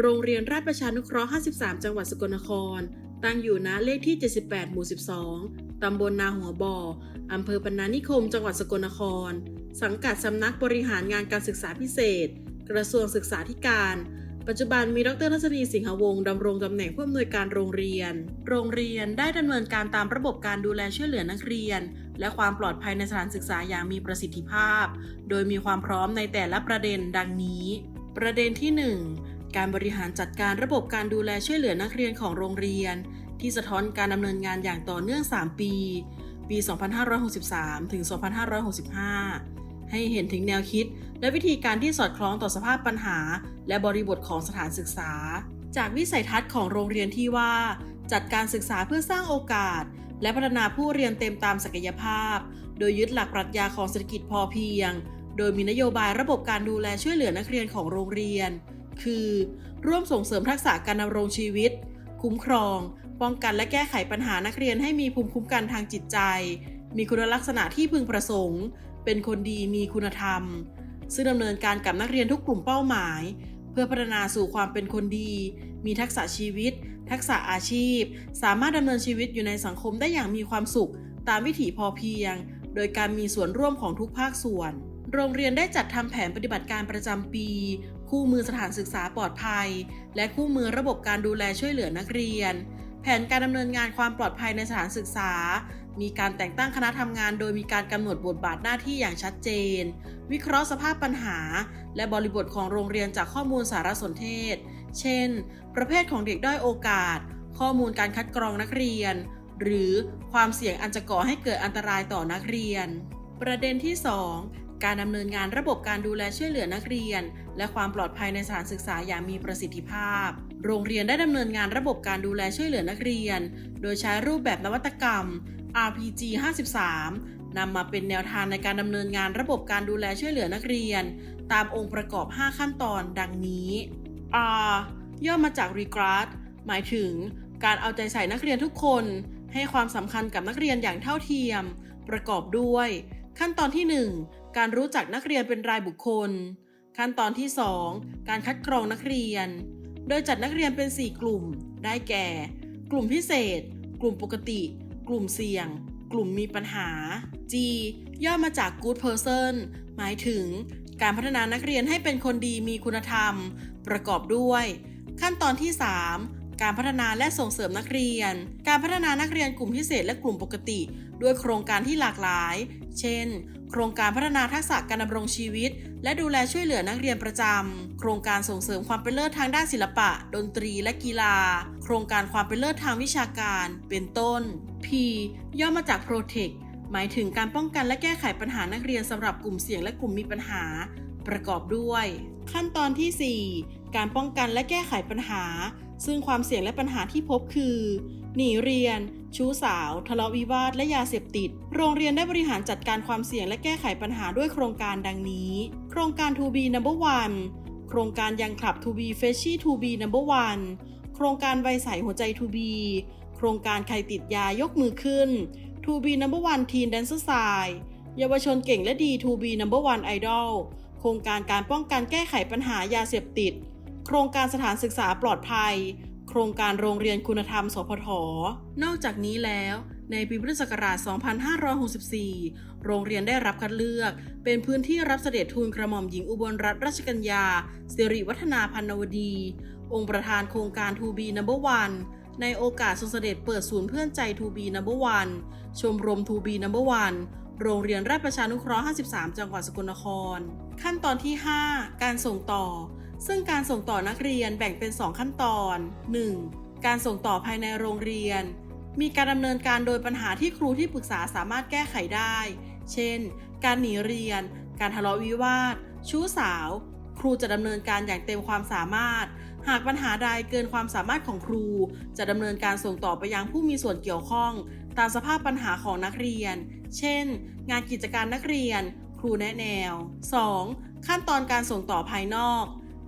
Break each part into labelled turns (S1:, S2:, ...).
S1: โรงเรียนราชประชานุเคราะห์ 53 จังหวัดสกลนคร ตั้งอยู่ณเลขที่ 78 หมู่ 12 ตำบลนาหัวบ่อ อำเภอปนานิคม จังหวัดสกลนคร สังกัดสำนักบริหารงานการศึกษาพิเศษ กระทรวงศึกษาธิการ ปัจจุบันมีดรทัศนีสิงหวงศ์ดำรงตำแหน่งผู้อำนวยการโรงเรียน โรงเรียนได้ดำเนินการตามระบบการดูแลช่วยเหลือนักเรียน และความปลอดภัยในสถานศึกษาอย่างมีประสิทธิภาพ โดยมีความพร้อมในแต่ละประเด็นดังนี้ ประเด็นที่ 1 การบริหารจัดการระบบการดูแลช่วยเหลือนักเรียนของโรงเรียน ที่สะท้อนการดำเนินงานอย่างต่อเนื่อง 3 ปี ปี 2563 ถึง 2565 ให้เห็นถึงแนวคิด และวิธีการที่สอดคล้องต่อสภาพปัญหา และบริบทของสถานศึกษา จากวิสัยทัศน์ของโรงเรียนที่ว่า จัดการศึกษาเพื่อสร้างโอกาส และพัฒนาผู้เรียนเต็มตามศักยภาพ โดยยึดหลักปรัชญาของเศรษฐกิจพอเพียง โดยมีนโยบายระบบการดูแลช่วยเหลือนักเรียนของโรงเรียน คือ ร่วมส่งเสริมทักษะการดำรงชีวิต คุ้มครอง ป้องกันและแก้ไขปัญหานักเรียนให้มีภูมิคุ้มกันทางจิตใจ มีคุณลักษณะที่พึงประสงค์ เป็นคนดีมีคุณธรรม ซึ่งดำเนินการกับนักเรียนทุกกลุ่มเป้าหมาย เพื่อพัฒนาสู่ความเป็นคนดี มีทักษะชีวิต ทักษะอาชีพ สามารถดำเนินชีวิตอยู่ในสังคมได้อย่างมีความสุข ตามวิถีพอเพียง โดยการมีส่วนร่วมของทุกภาคส่วนโรงเรียนได้จัดทำแผนปฏิบัติการประจำปี คู่มือสถานศึกษาปลอดภัย และคู่มือระบบการดูแลช่วยเหลือนักเรียน แผนการดำเนินงานความปลอดภัยในสถานศึกษา มีการแต่งตั้งคณะทำงาน โดยมีการกำหนดบทบาทหน้าที่อย่างชัดเจน วิเคราะห์สภาพปัญหา และบริบทของโรงเรียนจากข้อมูลสารสนเทศ เช่น ประเภทของเด็กด้อยโอกาส ข้อมูลการคัดกรองนักเรียน หรือความเสี่ยงอันจะก่อให้เกิดอันตรายต่อนักเรียน ประเด็นที่ 2 การดำเนินงานระบบการดูแลช่วยเหลือนักเรียน และความปลอดภัยในสถานศึกษาอย่างมีประสิทธิภาพ โรงเรียนได้ดำเนินงานระบบการดูแลช่วยเหลือนักเรียน โดยใช้รูปแบบนวัตกรรม RPG 53นำมาเป็นแนวทางในการดำเนินงานระบบการดูแลช่วยเหลือนักเรียน ตามองค์ประกอบ 5 ขั้นตอนดังนี้ R ย่อมาจาก regard หมายถึง การเอาใจใส่นักเรียนทุกคน ให้ความสำคัญกับนักเรียนอย่างเท่าเทียม ประกอบด้วย ขั้นตอนที่ 1 การรู้จักนักเรียนเป็นรายบุคคล ขั้นตอนที่ 2 การคัดกรองนักเรียน โดยจัดนักเรียนเป็น 4 กลุ่ม ได้แก่ กลุ่มพิเศษ กลุ่มปกติ กลุ่มเสี่ยง กลุ่มมีปัญหา G ย่อมาจาก good person หมายถึงการพัฒนานักเรียนให้เป็นคนดีมีคุณธรรม ประกอบด้วย ขั้นตอนที่ 3 การพัฒนาและส่งเสริมนักเรียน การพัฒนานักเรียนกลุ่มพิเศษและกลุ่มปกติ ด้วยโครงการที่หลากหลาย เช่น โครงการพัฒนาทักษะการดำรงชีวิต และดูแลช่วยเหลือนักเรียนประจำ โครงการส่งเสริมความเป็นเลิศทางด้านศิลปะ ดนตรีและกีฬา โครงการความเป็นเลิศทางวิชาการ เป็นต้น P ย่อมาจาก Protect หมายถึงการป้องกันและแก้ไขปัญหานักเรียนสำหรับกลุ่มเสี่ยงและกลุ่มมีปัญหา ประกอบด้วย ขั้นตอนที่ 4 การป้องกันและแก้ไขปัญหา ซึ่งความเสี่ยงและปัญหาที่พบคือ หนีเรียน ชู้สาว ทะเลาะวิวาท และยาเสพติด โรงเรียนได้บริหารจัดการความเสี่ยงและแก้ไขปัญหาด้วยโครงการดังนี้ โครงการ To be number one โครงการยังคลับ To be f r e s h i To be number one โครงการวัยใสหัวใจ To be โครงการใครติดยายกมือขึ้น To be number one teen dancer side เยาวชนเก่งและดี To be number one idol โครงการการป้องกันแก้ไขปัญหายาเสพติด โครงการสถานศึกษาปลอดภัย โครงการโรงเรียนคุณธรรม สพท นอกจากนี้แล้วในปีพุทธศักราช 2564 โรงเรียนได้รับคัดเลือก เป็นพื้นที่รับเสด็จทูลกระหม่อมหญิงอุบลรัตนราชกัญญาสิริวัฒนาพันวดี องค์ประธานโครงการ To be number one ในโอกาสทรงเสด็จเปิดศูนย์เพื่อนใจ To be number one ชมรม To be number one โรงเรียนราชประชานุเคราะห์ 53 จังหวัดสกลนคร ขั้นตอนที่ 5 การส่งต่อ ซึ่งการส่งต่อนักเรียนแบ่งเป็น 2 ขั้นตอน 1. การส่งต่อภายในโรงเรียน มีการดำเนินการโดยปัญหาที่ครูที่ปรึกษาสามารถแก้ไขได้ เช่น การหนีเรียน การทะเลาะวิวาท ชู้สาว ครูจะดำเนินการอย่างเต็มความสามารถ หากปัญหาใดเกินความสามารถของครู จะดำเนินการส่งต่อไปยังผู้มีส่วนเกี่ยวข้อง ตามสภาพปัญหาของนักเรียน เช่น งานกิจการนักเรียน ครูแนะแนว 2. ขั้นตอนการส่งต่อภายนอก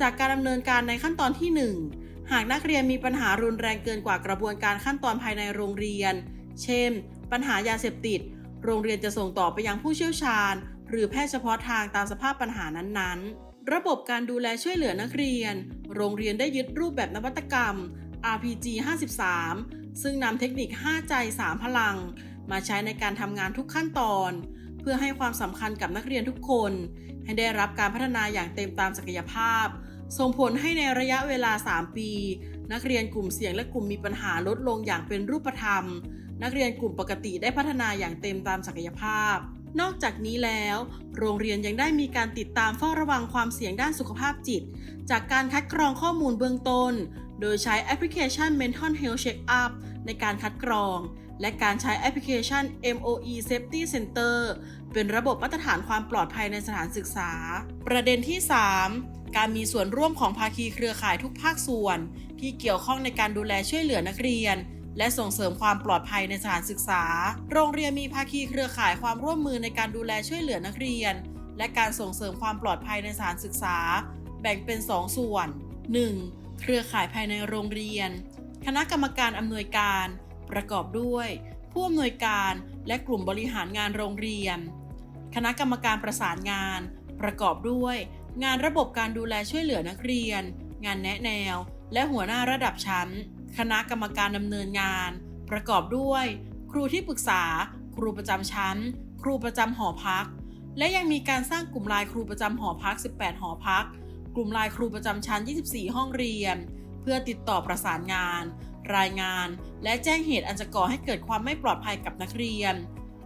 S1: จากการดำเนินการในขั้นตอนที่ 1 หากนักเรียนมีปัญหารุนแรงเกินกว่ากระบวนการขั้นตอนภายในโรงเรียน เช่น ปัญหายาเสพติด โรงเรียนจะส่งต่อไปยังผู้เชี่ยวชาญ หรือแพทย์เฉพาะทางตามสภาพปัญหานั้นๆ ระบบการดูแลช่วยเหลือนักเรียน โรงเรียนได้ยึดรูปแบบนวัตกรรม RPG 53 ซึ่งนำเทคนิค 5 ใจ 3 พลัง มาใช้ในการทำงานทุกขั้นตอน เพื่อให้ความสำคัญกับนักเรียนทุกคน ให้ได้รับการพัฒนาอย่างเต็มตามศักยภาพ ส่งผลให้ในระยะเวลา 3 ปี นักเรียนกลุ่มเสี่ยงและกลุ่มมีปัญหาลดลงอย่างเป็นรูปธรรม นักเรียนกลุ่มปกติได้พัฒนาอย่างเต็มตามศักยภาพ นอกจากนี้แล้ว โรงเรียนยังได้มีการติดตามเฝ้าระวังความเสี่ยงด้านสุขภาพจิต จากการคัดกรองข้อมูลเบื้องต้น โดยใช้แอปพลิเคชัน Mental Health Check Up ในการคัดกรอง และการใช้แอปพลิเคชัน MOE Safety Center เป็นระบบมาตรฐานความปลอดภัยในสถานศึกษา ประเด็นที่ 3 การมีส่วนร่วมของภาคีเครือข่ายทุกภาคส่วน ที่เกี่ยวข้องในการดูแลช่วยเหลือนักเรียน และส่งเสริมความปลอดภัยในสถานศึกษา โรงเรียนมีภาคีเครือข่ายความร่วมมือในการดูแลช่วยเหลือนักเรียน และการส่งเสริมความปลอดภัยในสถานศึกษา แบ่งเป็น 2 ส่วน 1. เครือข่ายภายในโรงเรียน คณะกรรมการอำนวยการ ประกอบด้วย ผู้อำนวยการและกลุ่มบริหารงานโรงเรียน คณะกรรมการประสานงาน ประกอบด้วย งานระบบการดูแลช่วยเหลือนักเรียน งานแนะแนว และหัวหน้าระดับชั้น คณะกรรมการดำเนินงาน ประกอบด้วย ครูที่ปรึกษา ครูประจำชั้น ครูประจำหอพัก และยังมีการสร้างกลุ่มลน์ครูประจำหอพัก 18 หอพัก กลุ่มลน์ครูประจำชั้น 24 ห้องเรียน เพื่อติดต่อประสานงาน รายงาน และแจ้งเหตุอันจะก่อให้เกิดความไม่ปลอดภัยกับนักเรียน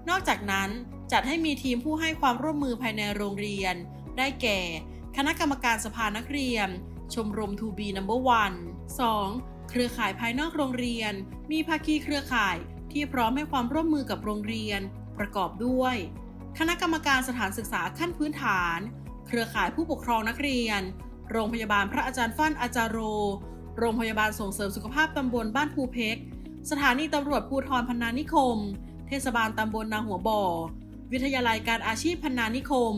S1: นอกจากนั้นจัดให้มีทีมผู้ให้ความร่วมมือภายในโรงเรียน ได้แก่ คณะกรรมการสภานักเรียน ชมรม To be number one 2. เครือข่ายภายนอกโรงเรียน มีภาคีเครือข่ายที่พร้อมให้ความร่วมมือกับโรงเรียน ประกอบด้วย คณะกรรมการสถานศึกษาขั้นพื้นฐาน เครือข่ายผู้ปกครองนักเรียน โรงพยาบาลพระอาจารย์ฟั่นอาจารโร โรงพยาบาลส่งเสริมสุขภาพตำบลบ้านภูเพกสถานีตำรวจภูธรพนนานิคม เทศบาลตำบลนาหัวบ่อ วิทยาลัยการอาชีพพนนานิคม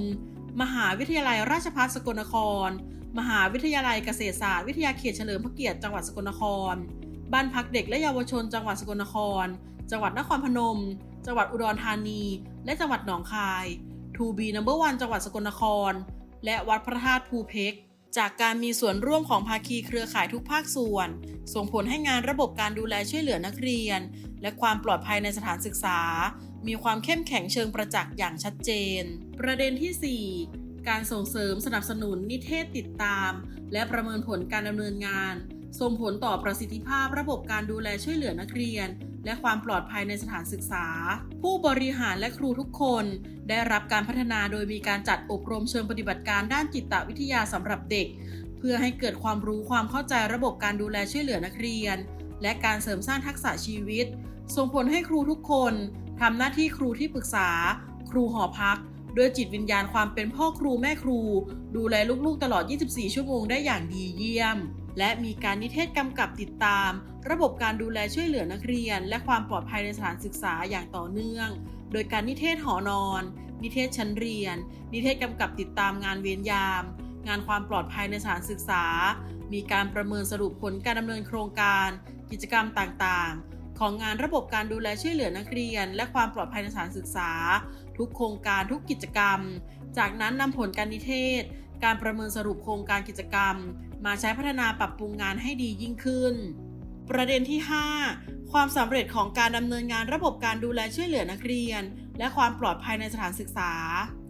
S1: มหาวิทยาลัยราชภัฏสกลนคร มหาวิทยาลัยเกษตรศาสตร์วิทยาเขตเฉลิมพระเกียรติจังหวัดสกลนคร บ้านพักเด็กและเยาวชนจังหวัดสกลนคร จังหวัดนครพนม จังหวัดอุดรธานี และจังหวัดหนองคาย ทูบีนัมเบอร์วันจังหวัดสกลนคร และวัดพระธาตุภูเพก จากการมีส่วนร่วมของภาคีเครือข่ายทุกภาคส่วน ส่งผลให้งานระบบการดูแลช่วยเหลือนักเรียน และความปลอดภัยในสถานศึกษา มีความเข้มแข็งเชิงประจักษ์อย่างชัดเจน ประเด็นที่ 4 การส่งเสริมสนับสนุนนิเทศติดตาม และประเมินผลการดำเนินงาน ส่งผลต่อประสิทธิภาพระบบการดูแลช่วยเหลือนักเรียน และความปลอดภัยในสถานศึกษา ผู้บริหารและครูทุกคน ได้รับการพัฒนาโดยมีการจัดอบรมเชิงปฏิบัติการด้านจิตวิทยาสำหรับเด็ก เพื่อให้เกิดความรู้ความเข้าใจระบบการดูแลช่วยเหลือนักเรียน และการเสริมสร้างทักษะชีวิต ส่งผลให้ครูทุกคนทำหน้าที่ครูที่ปรึกษา ครูหอพักด้วยจิตวิญญาณความเป็นพ่อครูแม่ครู ดูแลลูกๆตลอด 24 ชั่วโมงได้อย่างดีเยี่ยม และมีการนิเทศกำกับติดตาม ระบบการดูแลช่วยเหลือนักเรียน และความปลอดภัยในสถานศึกษาอย่างต่อเนื่อง โดยการนิเทศหอนอน นิเทศชั้นเรียน นิเทศกำกับติดตามงานเวรยาม งานความปลอดภัยในสถานศึกษา มีการประเมินสรุปผลการดำเนินโครงการ กิจกรรมต่างๆของงานระบบการดูแลช่วยเหลือนักเรียน และความปลอดภัยในสถานศึกษา ทุกโครงการทุกกิจกรรม จากนั้นนำผลการนิเทศ การประเมินสรุปโครงการกิจกรรม มาใช้พัฒนาปรับปรุงงานให้ดียิ่งขึ้น ประเด็นที่ 5 ความสำเร็จของการดำเนินงานระบบการดูแลช่วยเหลือนักเรียน และความปลอดภัยในสถานศึกษา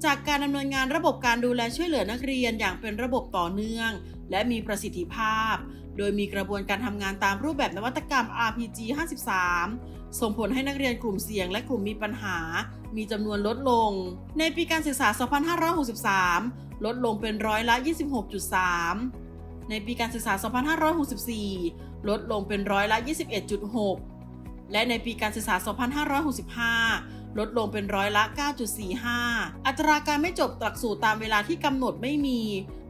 S1: จากการดำเนินงานระบบการดูแลช่วยเหลือนักเรียนอย่างเป็นระบบต่อเนื่อง และมีประสิทธิภาพ โดยมีกระบวนการทำงานตามรูปแบบนวัตกรรม RPG 53ส่งผลให้นักเรียนกลุ่มเสี่ยงและกลุ่มมีปัญหา มีจำนวนลดลง ในปีการศึกษา 2563 ลดลงเป็นร้อยละ 26.3 ในปีการศึกษา 2564 ลดลงเป็นร้อยละ 21.6 และในปีการศึกษา 2565 ลดลงเป็นร้อยละ 9.45 อัตราการไม่จบหลักสูตรตามเวลาที่กำหนดไม่มี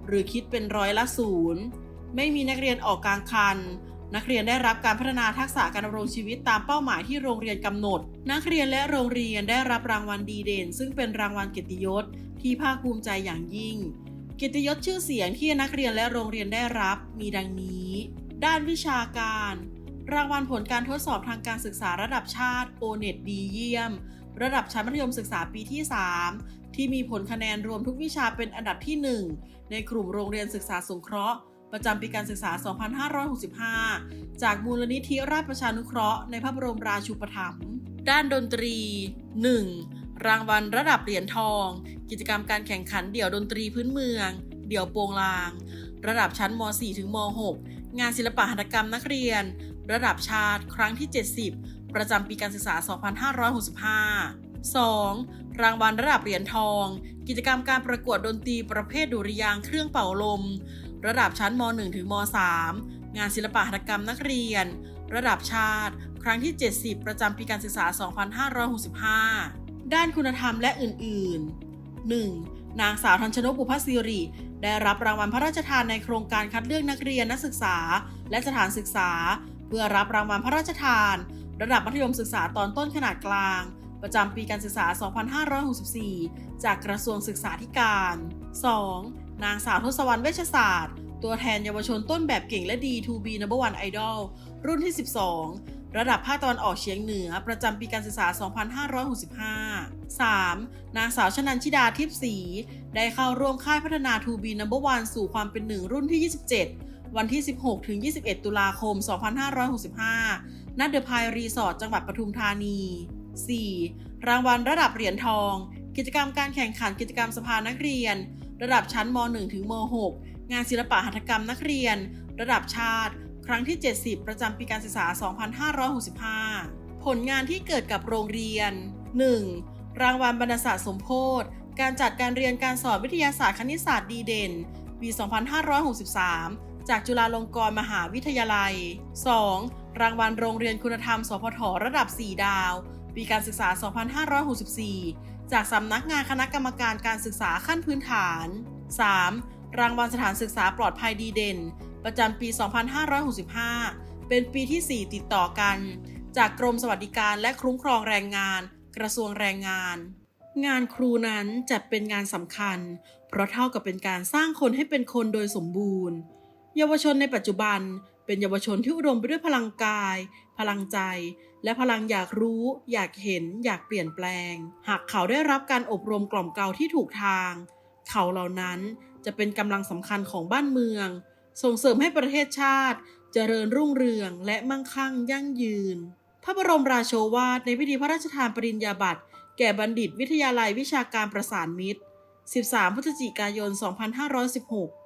S1: หรือคิดเป็นร้อยละศูนย์ไม่มีนักเรียนออกกลางคัน นักเรียนได้รับการพัฒนาทักษะการดำรงชีวิตตามเป้าหมายที่โรงเรียนกำหนด นักเรียนและโรงเรียนได้รับรางวัลดีเด่น ซึ่งเป็นรางวัลเกียรติยศที่ภาคภูมิใจอย่างยิ่ง กียรติยศชื่อเสียงที่นักเรียนและโรงเรียนได้รับมีดังนี้ ด้านวิชาการ รางวัลผลการทดสอบทางการศึกษาระดับชาติ o n e t ดีเยี่ยม ระดับชั้นมัธยมศึกษาปีที่ 3 ที่มีผลคะแนนรวมทุกวิชาเป็นอันดับที่ 1 ในกลุ่มโรงเรียนศึกษาสงเคราะห์ ประจำปีการศึกษา 2565 จากมูลนิธิราชประชานุเคราะห์ในพระบรมราชูปถัมภ์ด้านดนตรี 1. รางวัลระดับเหรียญทอง กิจกรรมการแข่งขันเดี่ยวดนตรีพื้นเมือง เดี่ยวโปงลาง ระดับชั้นม .4 ถึงม .6 งานศิลปะหัตถกรรมนักเรียน ระดับชาติครั้งที่ 70 ประจำปีการศึกษา 2565 2. รางวัลระดับเหรียญทอง กิจกรรมการประกวดดนตรีประเภทดุริยางเครื่องเป่าลม ระดับชั้นม .1 ถึงม .3 งานศิลปะหัตถกรรมนักเรียน ระดับชาติ ครั้งที่ 70 ประจำปีการศึกษา 2565 ด้านคุณธรรมและอื่นๆ 1. นางสาวทันชนกบุพศิริ ได้รับรางวัลพระราชทานในโครงการคัดเลือกนักเรียนนักศึกษา และสถานศึกษา เพื่อรับรางวัลพระราชทาน ระดับมัธยมศึกษาตอนต้นขนาดกลาง ประจำปีการศึกษา 2564 จากกระทรวงศึกษาธิการ 2. นางสาวทศวรรณเวชศาสตร์ ตัวแทนเยาวชนต้นแบบเก่งและดี 2 b Number One Idol รุ่นที่ 12 ระดับภาคตะวันออกเฉียงเหนือ ประจำปีการศึกษา 2565 3. นางสาวชนันชิดาทิพย์ศรีได้เข้าร่วมค่ายพัฒนา2 b Number One สู่ความเป็นหนึ่งรุ่นที่ 27 วันที่ 16 ถึง 21 ตุลาคม 2565 ณ เดอะพายรีสอร์ทจังหวัดปทุมธานี 4. รางวัลระดับเหรียญทอง กิจกรรมการแข่งขันกิจกรรมสภานักเรียน ระดับชั้นม .1 ถึงม .6 งานศิลปะหัตถกรรมนักเรียน ระดับชาติ ครั้งที่ 70 ประจำปีการศึกษา 2565 ผลงานที่เกิดกับโรงเรียน 1. รางวัลบรรณศาสตร์สมโพธิการจัดการเรียนการสอนวิทยาศาสตร์คณิตศาสตร์ดีเด่น ปี 2563 จากจุฬาลงกรณ์มหาวิทยาลัย 2. รางวัลโรงเรียนคุณธรรม สพทระดับ 4 ดาว ปีการศึกษา 2564 จากสำนักงานคณะกรรมการการศึกษาขั้นพื้นฐาน 3. รางวัลสถานศึกษาปลอดภัยดีเด่น ประจำปี 2565 เป็นปีที่ 4 ติดต่อกัน จากกรมสวัสดิการและคุ้มครองแรงงาน กระทรวงแรงงาน งานครูนั้นจัดเป็นงานสำคัญ เพราะเท่ากับเป็นการสร้างคนให้เป็นคนโดยสมบูรณ์ เยาวชนในปัจจุบันเป็นเยาวชนที่อุดมไปด้วยพลังกาย พลังใจ และพลังอยากรู้ อยากเห็น อยากเปลี่ยนแปลง หากเขาได้รับการอบรมกล่อมเกลาที่ถูกทาง เขาเหล่านั้นจะเป็นกำลังสำคัญของบ้านเมือง ส่งเสริมให้ประเทศชาติเจริญรุ่งเรืองและมั่งคั่งยั่งยืน พระบรมราโชวาทในพิธีพระราชทานปริญญาบัตรแก่บัณฑิตวิทยาลัยวิชาการประสานมิตร 13 พฤศจิกายน 2516